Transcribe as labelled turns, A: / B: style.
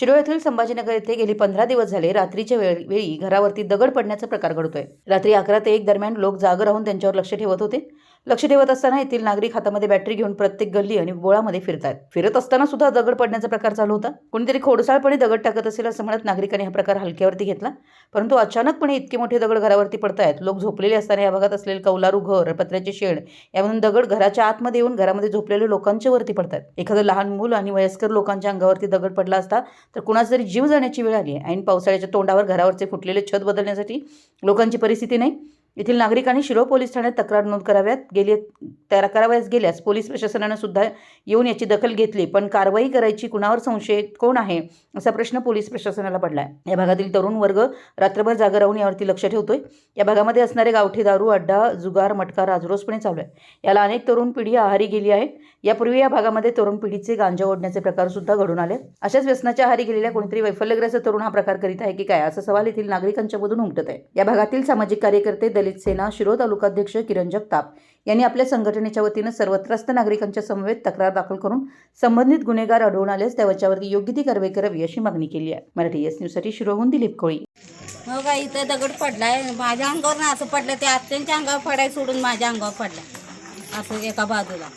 A: शिरोळ येथील संभाजीनगर येथे गेली पंधरा दिवस झाले रात्रीच्या वेळी घरावरती दगड पडण्याचा प्रकार घडतोय. रात्री अकरा ते एक दरम्यान लोक जाग राहून त्यांच्यावर लक्ष ठेवत होते. लक्ष ठेवत असताना येथील नागरिक हातामध्ये बॅटरी घेऊन प्रत्येक गल्ली आणि बोळामध्ये फिरतात फिरत असताना सुद्धा दगड पडण्याचा प्रकार चालू होता. कोणीतरी खोडसाळपणे दगड टाकत असेल असं म्हणत नागरिकांनी हा प्रकार हलक्यावरती घेतला. परंतु अचानकपणे इतके मोठे दगड घरावरती पडतायत. लोक झोपलेले असताना या भागात असलेले कौलारू घर पत्र्याचे शेड यामधून दगड घराच्या आतमध्ये येऊन घरामध्ये झोपलेले लोकांच्या वरती पडतात एखादं लहान मूल आणि वयस्कर लोकांच्या अंगावरती दगड पडला असता तर कुणाचा जरी जीव जाण्याची वेळ आली आहे ऐन पावसाळ्याच्या तोंडावर घरावरचे फुटलेले छत बदलण्यासाठी लोकांची परिस्थिती नाही येथील नागरिकांनी शिरो पोलीस ठाण्यात तक्रार नोंद कराव्यात. गेली तयार करावयास गेल्यास पोलीस प्रशासनानं सुद्धा येऊन याची दखल घेतली पण कारवाई करायची कुणावर संशय कोण आहे असा प्रश्न पोलीस प्रशासनाला पडला आहे या भागातील तरुण वर्ग रात्रभर जागा राहून यावरती लक्ष ठेवतोय. या भागामध्ये असणारे गावठी दारू अड्डा जुगार मटका राजरोसपणे चालू आहे. याला अनेक तरुण पिढी आहारी गेली आहे. यापूर्वी या भागामध्ये तरुण पिढीचे गांजा ओढण्याचे प्रकार सुद्धा घडून आले. अशाच व्यसनाच्या आहारी गेलेल्या कोणीतरी वैफल्यग्रस्त तरुण हा प्रकार करीत आहे की काय असा सवाल येथील नागरिकांच्या मधून उमटत आहे. या भागातील सामाजिक कार्यकर्ते दलित सेना शिरो तालुकाध्यक्ष किरण जगताप यांनी आपल्या संघटनेच्या वतीनं सर्व त्रस्त नागरिकांच्या समवेत तक्रार दाखल करून संबंधित गुन्हेगार आढळून आल्यास त्याच्यावरती योग्य ती कारवाई करावी अशी मागणी केली आहे. मराठी एस न्यूजसाठी शिरोहून दिलीप कोळी.
B: हो का इथं दगड पडलाय. माझ्या अंगावर ना असं पडलं ते आत्यांच्या अंगावर पडाय सोडून माझ्या अंगावर पडलाय असं एका बाजूला.